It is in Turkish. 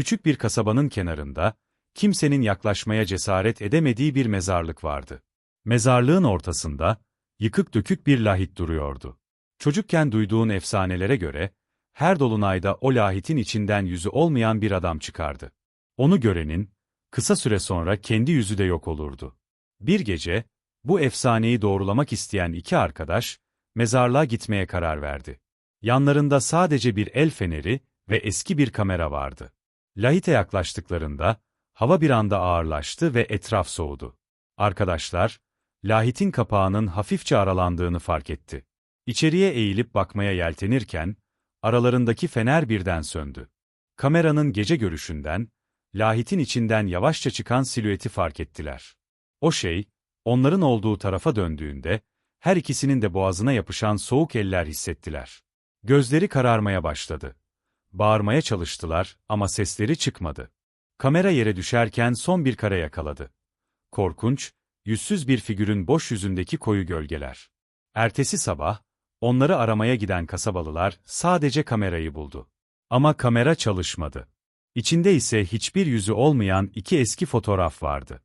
Küçük bir kasabanın kenarında, kimsenin yaklaşmaya cesaret edemediği bir mezarlık vardı. Mezarlığın ortasında, yıkık dökük bir lahit duruyordu. Çocukken duyduğun efsanelere göre, her dolunayda o lahitin içinden yüzü olmayan bir adam çıkardı. Onu görenin, kısa süre sonra kendi yüzü de yok olurdu. Bir gece, bu efsaneyi doğrulamak isteyen iki arkadaş, mezarlığa gitmeye karar verdi. Yanlarında sadece bir el feneri ve eski bir kamera vardı. Lahite yaklaştıklarında, hava bir anda ağırlaştı ve etraf soğudu. Arkadaşlar, lahitin kapağının hafifçe aralandığını fark etti. İçeriye eğilip bakmaya yeltenirken, aralarındaki fener birden söndü. Kameranın gece görüşünden, lahitin içinden yavaşça çıkan silüeti fark ettiler. O şey, onların olduğu tarafa döndüğünde, her ikisinin de boğazına yapışan soğuk eller hissettiler. Gözleri kararmaya başladı. Bağırmaya çalıştılar ama sesleri çıkmadı. Kamera yere düşerken son bir kare yakaladı. Korkunç, yüzsüz bir figürün boş yüzündeki koyu gölgeler. Ertesi sabah, onları aramaya giden kasabalılar sadece kamerayı buldu. Ama kamera çalışmadı. İçinde ise hiçbir yüzü olmayan iki eski fotoğraf vardı.